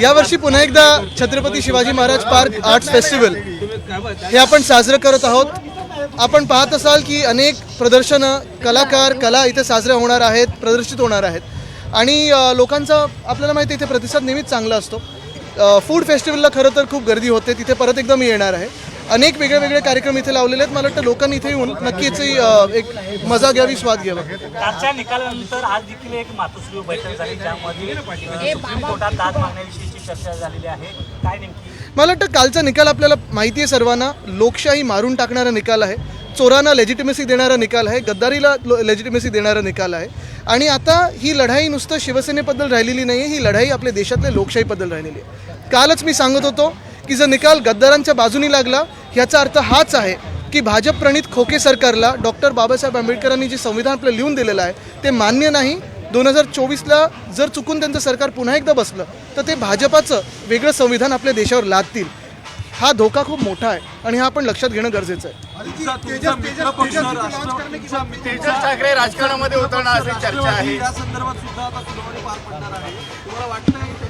यावर्षी पुन्हा एकदा Chhatrapati Shivaji Maharaj park arts festival. हे आपण साजरं करत आहोत. आपण पाहत असाल की अनेक प्रदर्शनं कलाकार कला इथे साजऱ्या होणार आहेत प्रदर्शित होणार आहेत. आणि लोकांचा आपल्याला माहिती आहे इथे प्रतिसाद नेहमीच चांगला असतो. फूड फेस्टिवलला खरं तर खूप गर्दी होते. तिथे परत एकदा मी येणार आहे. अनेक वेगळे वेगळे कार्यक्रम इथे लावलेले आहेत. मला वाटतं लोकांनी इथे येऊन नक्की याची अ, एक मजा घ्यावी स्वाद घ्यावा. कालच्या निकालानंतर आज देखील एक मातोश्री बैठक झाली ज्यामध्ये सुप्रीम कोर्टात दाद मागण्याविषयीची चर्चा झालेली आहे. काय नेमकी? मला वाटतं कालचा निकाल आपल्याला माहिती आहे सर्वांना लोकशाही मारून टाकणारा निकाल आहे. चोरांना लेजिटिमेसी देणारा निकाल आहे गद्दारीला लेजिटिमेसी देणारा निकाल आहे. आणि आता ही लढाई नुसतं शिवसेनेबद्दल राहिलेली नाही आहे ही लढाई आपल्या देशातल्या लोकशाहीबद्दल राहिलेली आहे. कालच मी सांगत होतो की जर निकाल गद्दारांच्या बाजूनी लागला ह्याचा अर्थ हाच आहे की भाजप प्रणित खोके सरकारला डॉक्टर बाबासाहेब आंबेडकरांनी जे संविधान आपलं लिहून दिलेलं आहे ते मान्य नाही. दोन हजार चोवीसला जर चुकून त्यांचं सरकार पुन्हा एकदा बसलं तर ते भाजपाचं वेगळं संविधान आपल्या देशावर लादतील. हा धोका खूप मोठा आहे आणि हा आपण लक्षात घेणं गरजेचं आहे. ठाकरे राजकारणामध्ये उतरणार चर्चा आहे.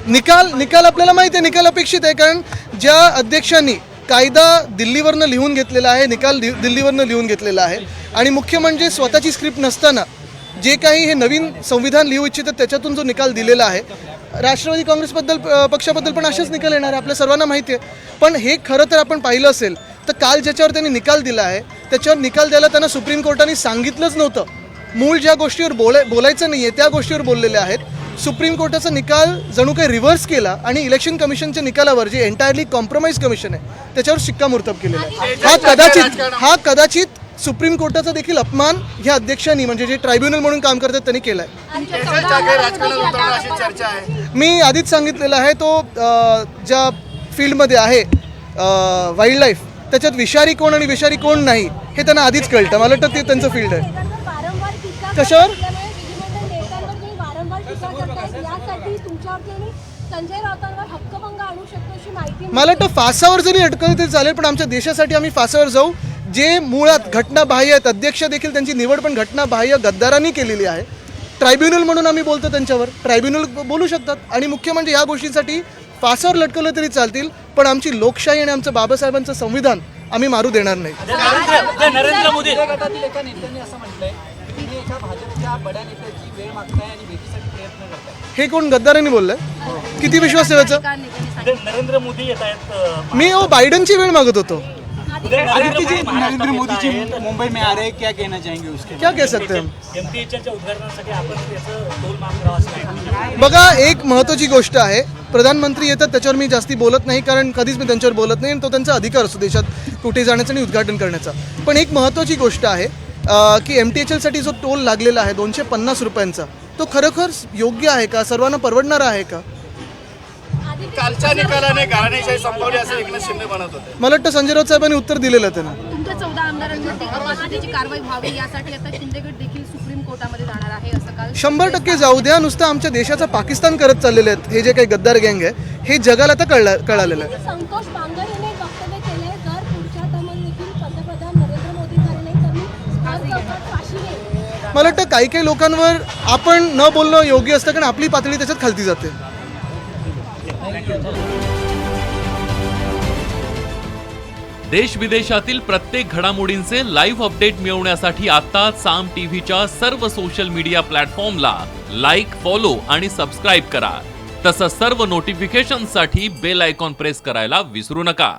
निकाल निकाल आपल्याला माहिती आहे निकाल अपेक्षित आहे कारण ज्या अध्यक्षांनी कायदा दिल्लीवरनं लिहून घेतलेला आहे निकाल दि- दिल्लीवरनं लिहून घेतलेला आहे आणि मुख्य म्हणजे स्वतःची स्क्रिप्ट नसताना जे काही हे नवीन संविधान लिहू इच्छितात त्याच्यातून जो निकाल दिलेला आहे राष्ट्रवादी काँग्रेसबद्दल पक्षाबद्दल पण असेच निकाल येणार आहे आपल्या सर्वांना माहिती आहे. पण हे खरं तर आपण पाहिलं असेल तर काल ज्याच्यावर त्यांनी निकाल दिला आहे त्याच्यावर निकाल द्यायला त्यांना सुप्रीम कोर्टाने सांगितलंच नव्हतं. मूळ ज्या गोष्टीवर बोलाय बोलायचं नाही आहे त्या गोष्टीवर बोललेले आहेत. सुप्रीम कोर्टाचा निकाल जणू काही रिव्हर्स केला आणि इलेक्शन कमिशनच्या निकालावर जे एंटायरली कॉम्प्रोमाइज कमिशन आहे त्याच्यावर शिक्कामोर्तब केलेला आहे. हा कदाचित हा कदाचित सुप्रीम कोर्टाचा देखील अपमान ह्या अध्यक्षांनी म्हणजे जे ट्रायब्युनल म्हणून काम करतात त्यांनी केलाय. मी आधीच सांगितलेलं आहे तो ज्या फील्डमध्ये आहे वाईल्ड लाईफ त्याच्यात विषारी कोण आणि विषारी कोण नाही हे त्यांना आधीच कळतं. मला वाटतं ते त्यांचं फील्ड आहे. कशावर? टीका करताय यासाठी तुमच्यावरती आम्ही संजय राऊतांवर हक्कभंग आणू शकतो अशी माहिती मला वाटतं फासावर जरी अटकलं तरी चालेल पण आमच्या देशासाठी आम्ही फासावर जाऊ. जे मुळात घटनाबाह्य आहेत अध्यक्ष देखील त्यांची निवड पण घटनाबाह्य गद्दारांनी केलेली आहे. ट्रायब्युनल म्हणून आम्ही बोलतो त्यांच्यावर. ट्रायब्युनल बोलू शकतात. आणि मुख्य म्हणजे या गोष्टींसाठी फासावर लटकवलं तरी चालतील पण आमची लोकशाही आणि आमचं बाबासाहेबांचं संविधान आम्ही मारू देणार नाही. नरेंद्र मोदी. गटातील एका नेत्यांनी असं म्हटलंय की तुम्ही एका भाजपच्या बड्या नेत्याची वेळ मागताय आणि भेटीसाठी प्रयत्न करताय. हे कोण गद्दारांनी बोललंय? किती विश्वास ठेवायचा? नरेंद्र मोदी येत आहेत मी ओ बायडनची वेळ मागत होतो. आदित्य जी नरेंद्र येत मोदी जी आहेत. मुंबई में आ रहे हैं क्या कहना चाहेंगे उसके क्या कह सकते हम एमपीएचच्या उद्घाटनासाठी आपण त्याचं टोल माफ करावं असं नाही बघा एक महत्त्वाची गोष्ट आहे. प्रधानमंत्री येतात त्याच्यावर मी जास्ती बोलत नाही कारण कधीच मी त्यांच्यावर बोलत नाही आणि तो त्यांचा अधिकार असतो देशात कुठे जाण्याचा आणि उद्घाटन करण्याचा. पण एक महत्त्वाची गोष्ट आहे की एम टी एच एलसाठी जो टोल लागलेला आहे दोनशे पन्नास रुपयांचा तो खरोखर योग्य आहे का? सर्वांना परवडणारा आहे का? कालच्या निकालाने घराणेशाही संपवली असं एकनाथ शिंदे म्हणत होते. मला वाटतं संजय राऊत साहेबांनी उत्तर दिलेलं त्यांना. तुमच्या चौदा आमदारांवरती कारवाई व्हावी यासाठी आता शिंदेगड देखील सुप्रीम कोर्टामध्ये जाणार आहे असं काल शंभर टक्के जाऊ द्या नुसतं आमच्या देशाचा पाकिस्तान करत चाललेले आहेत हे जे काही गद्दार गँग आहे हे जगाला आता कळला कळालेलं आहे. संतोष बांगर यांनी वक्तव्य मला वाटतं काही काही लोकांवर आपण न बोलणं योग्य असतं कारण आपली पातळी त्याच्यात खालती जाते. देश विदेशातील प्रत्येक घडामोडींचे लाईव्ह अपडेट मिळवण्यासाठी आता साम टीव्हीच्या सर्व सोशल मीडिया प्लॅटफॉर्मला लाईक फॉलो आणि सबस्क्राईब करा. तसंच सर्व नोटिफिकेशनसाठी बेल आयकॉन प्रेस करायला विसरू नका.